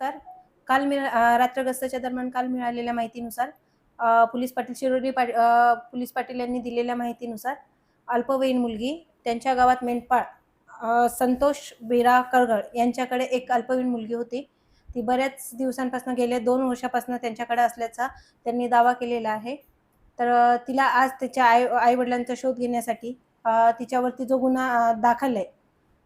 नमस्कार. काल मिळा अ, रात्र गस्ताच्या दरम्यान काल मिळालेल्या माहितीनुसार पोलीस पाटील शिरोली पाटी पोलीस पाटील यांनी दिलेल्या माहितीनुसार अल्पवयीन मुलगी त्यांच्या गावात मेंढपाळ संतोष बिरा करगळ यांच्याकडे एक अल्पवयीन मुलगी होती. ती बऱ्याच दिवसांपासून गेल्या दोन वर्षापासून त्यांच्याकडे असल्याचा त्यांनी दावा केलेला आहे. तर तिला आज त्याच्या आई आईवडिलांचा शोध घेण्यासाठी तिच्यावरती जो गुन्हा दाखल आहे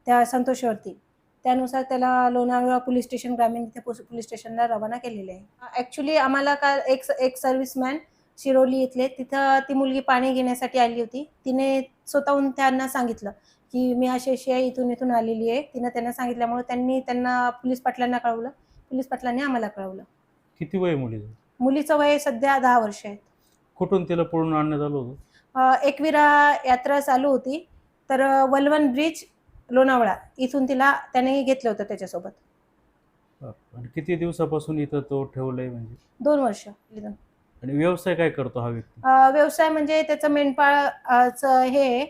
त्या संतोषवरती त्यानुसार त्याला लोणावळा पोलीस स्टेशन ग्रामीण इथे पोलीस स्टेशनला रवाना केलेले आहे. ॲक्च्युली आम्हाला काल एक एक सर्व्हिसमॅन शिरोली इथले तिथं ती मुलगी पाणी घेण्यासाठी आली होती. तिने स्वतःहून त्यांना सांगितलं की मी अशी अशी आहे इथून इथून आलेली आहे. तिनं त्यांना सांगितल्यामुळे त्यांनी त्यांना पोलीस पाटलांना कळवलं. पोलीस पाटलांनी आम्हाला कळवलं. किती वय मुलीचं? मुलीचं वय सध्या दहा वर्ष आहे कुठून तिला पळून आणण्यात आलं होतं? एकविरा यात्रा चालू होती. तर वलवन ब्रिज लोणावळा इथून तिला त्याने घेतलं होतं त्याच्यासोबत. आणि किती दिवसापासून इथं तो ठेवलाय म्हणजे? दोन वर्ष आणि व्यवसाय काय करतो हा व्यक्ती? अ, व्यवसाय म्हणजे त्याचं मेंढपाळचं हे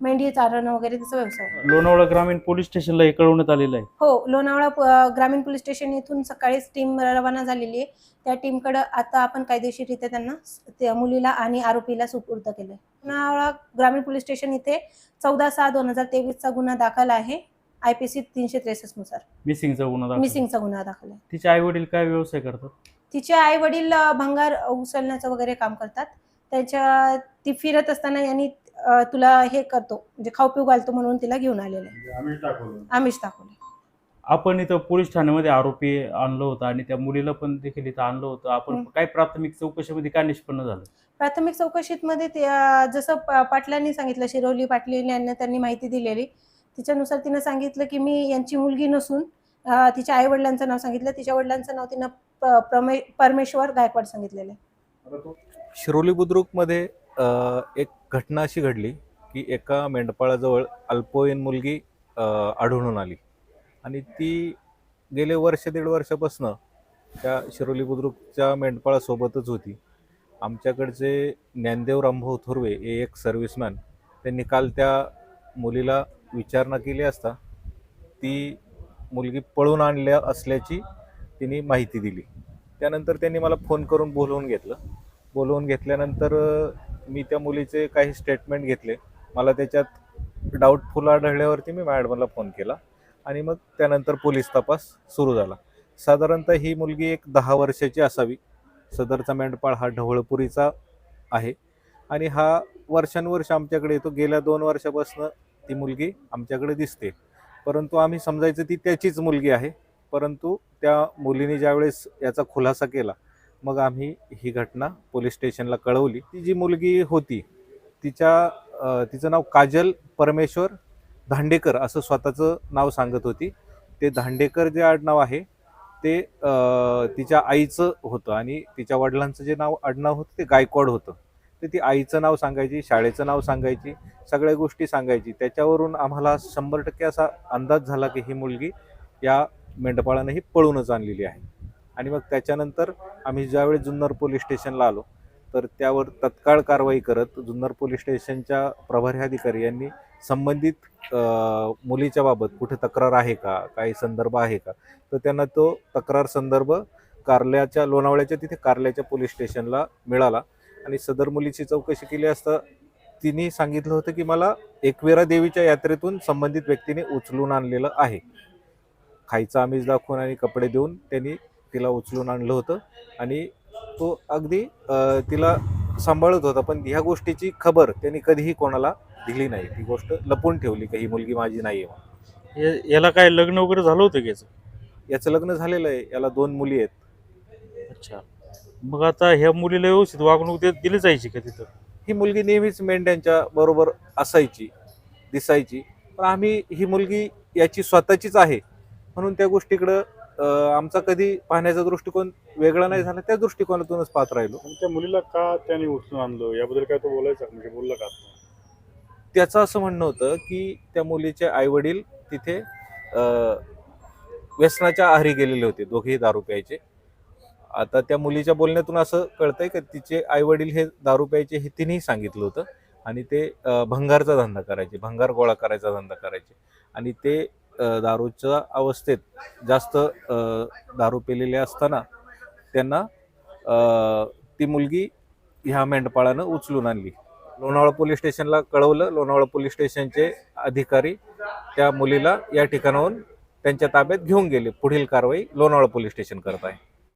मेंढी चारणं वगैरे त्याचा व्यवसाय आहे. लोणावळा ग्रामीण पोलीस स्टेशनला हे कळवण्यात आलेलं आहे. हो लोणावळा प- ग्रामीण पोलीस स्टेशन इथून सकाळीच टीम रवाना झालेली आहे. त्या टीमकडे आता आपण कायदेशीररित्या त्यांना स- त्या मुलीला आणि आरोपीला सुपूर्द केलंय. लोणावळा ग्रामीण पोलीस स्टेशन इथे चौदा सहा दोन हजार तेवीसचा गुन्हा दाखल आहे. आय पी सी तीनशे त्रेसष्टनुसार. मिसिंगचा गुन्हा दाखल. मिसिंगचा गुन्हा दाखल आहे. तिचे आई वडील काय व्यवसाय करतात? तिचे आई वडील भंगार उचलण्याचं वगैरे काम करतात. त्याच्या ती फिरत असताना यांनी तुला हे करतो म्हणजे खाऊ पिऊ घालतो म्हणून तिला घेऊन आलेलं आहे. आमिष दाखवले. आपण इथं पोलीस ठाण्यामध्ये आरोपी आणलं होतं आणि त्या मुलीला पण देखील इथं आणलं होतं. आपण. काय प्राथमिक चौकशीमध्ये काय निष्पन्न झालं? प्राथमिक चौकशीत मध्ये ते, अ, जसं प- पाटलांनी सांगितलं शिरोली पाटील यांना त्यांनी माहिती दिलेली. तिच्यानुसार तिनं सांगितलं की मी यांची मुलगी नसून अ, तिच्या आई वडिलांचं नाव सांगितलं. तिच्या वडिलांचं नाव तिनं प- प्रमे परमेश्वर गायकवाड सांगितलेलं आहे. शिरोली बुद्रुकमध्ये अ, एक घटना अशी घडली की एका मेंढपाळाजवळ अल्पवयीन मुलगी आढळून आली. आणि ती गेले वर्ष दीड वर्षापासनं त्या शिरोली बुद्रुकच्या मेंढपाळासोबतच होती. आमच्याकडचे ज्ञानदेव रामभाऊ थोरवे हे एक सर्व्हिसमॅन त्यांनी काल त्या मुलीला विचारणा केली असता ती मुलगी पळून आणल्या असल्याची तिने माहिती दिली. त्यानंतर त्यांनी मला फोन करून बोलवून घेतलं. बोलवून घेतल्यानंतर मी त्या मुलीचे काही स्टेटमेंट घेतले. मला त्याच्यात डाऊटफुल आढळल्यावरती मी मॅडमला फोन केला. आणि मग त्यानंतर पोलीस तपास सुरू झाला. साधारणतः ही मुलगी एक दहा वर्षाची असावी. सदरचा मेंढपाळ हा ढवळपुरीचा आहे. आणि हा वर्षानुवर्ष आमच्याकडे येतो. गेल्या दोन वर्षापासून ती मुलगी आमच्याकडे दिसते. परंतु आम्ही समजायचं ती त्याचीच मुलगी आहे. परंतु त्या मुलीने ज्यावेळेस याचा खुलासा केला मग आम्ही ही घटना पोलीस स्टेशनला कळवली. ती जी मुलगी होती तिच्या तिचं नाव काजल परमेश्वर धांडेकर असं स्वतःचं नाव सांगत होती. ते धांडेकर जे आडनाव आहे ते तिच्या आईचं होतं आणि तिच्या वडिलांचं जे नाव आडनाव होतं ते गायकवाड होतं. ते ती आईचं नाव सांगायची शाळेचं नाव सांगायची सगळ्या गोष्टी सांगायची. त्याच्यावरून आम्हाला शंभर टक्के असा अंदाज झाला की ही मुलगी या मेंढपाळानं ही पळूनच आणलेली आहे. आणि मग त्याच्यानंतर आम्ही ज्यावेळी जुन्नर पोलीस स्टेशनला आलो तर त्यावर तत्काळ कारवाई करत जुन्नर पोलीस स्टेशनच्या प्रभारी अधिकारी यांनी संबंधित मुलीच्या बाबत कुठे तक्रार आहे का काही संदर्भ आहे का तर त्यांना तो तक्रार संदर्भ कारल्याच्या लोणावळ्याच्या तिथे कारल्याच्या पोलीस स्टेशनला मिळाला. आणि सदर मुलीची चौकशी केली असता तिने सांगितलं होतं की मला एकवेरा देवीच्या यात्रेतून संबंधित व्यक्तीने उचलून आणलेलं आहे. खायचा आमिष दाखवून आणि कपडे देऊन त्यांनी तिला उचलून आणलं होतं आणि तो अगदी तिला सांभाळत होता. पण ह्या गोष्टीची खबर त्यांनी कधीही कोणाला दिली नाही. ती गोष्ट लपून ठेवली की ही मुलगी माझी नाही आहे याला काय लग्न वगैरे झालं होतं की याचं? याचं लग्न झालेलं आहे. याला दोन मुली आहेत. अच्छा. मग आता ह्या मुलीला व्यवस्थित वागणूक दे- दिली जायची का तिथं? ही मुलगी नेहमीच मेंढ्यांच्या बरोबर असायची दिसायची. पण आम्ही ही मुलगी याची स्वतःचीच आहे. म्हणून त्या गोष्टीकडं आमचा कधी पाहण्याचा दृष्टिकोन वेगळा नाही झाला त्या दृष्टिकोनातूनच पाहत राहिलो. त्या मुलीला का त्याने उचलून आणलं? याबद्दल काय तो बोलायचा का? म्हणजे बोलला का त्याचं असं म्हणणं होतं की त्या मुलीचे आईवडील तिथे अं, व्यसनाच्या आहारी गेलेले होते दोघेही दारू प्यायचे. आता त्या मुलीच्या बोलण्यातून असं कळतंय की तिचे आईवडील हे दारू प्यायचे हे तिनेही सांगितलं होतं. आणि ते अं, भंगारचा धंदा करायचे भंगार गोळा करायचा धंदा करायचे. आणि ते दारूच्या अवस्थेत जास्त दारू पिलेले असताना त्यांना ती मुलगी ह्या मेंढपाळानं उचलून आणली. लोणावळा पोलीस स्टेशनला कळवलं. लोणावळा पोलीस स्टेशनचे अधिकारी त्या मुलीला या ठिकाणाहून त्यांच्या ताब्यात घेऊन गेले. पुढील कारवाई लोणावळा पोलीस स्टेशन करत आहे.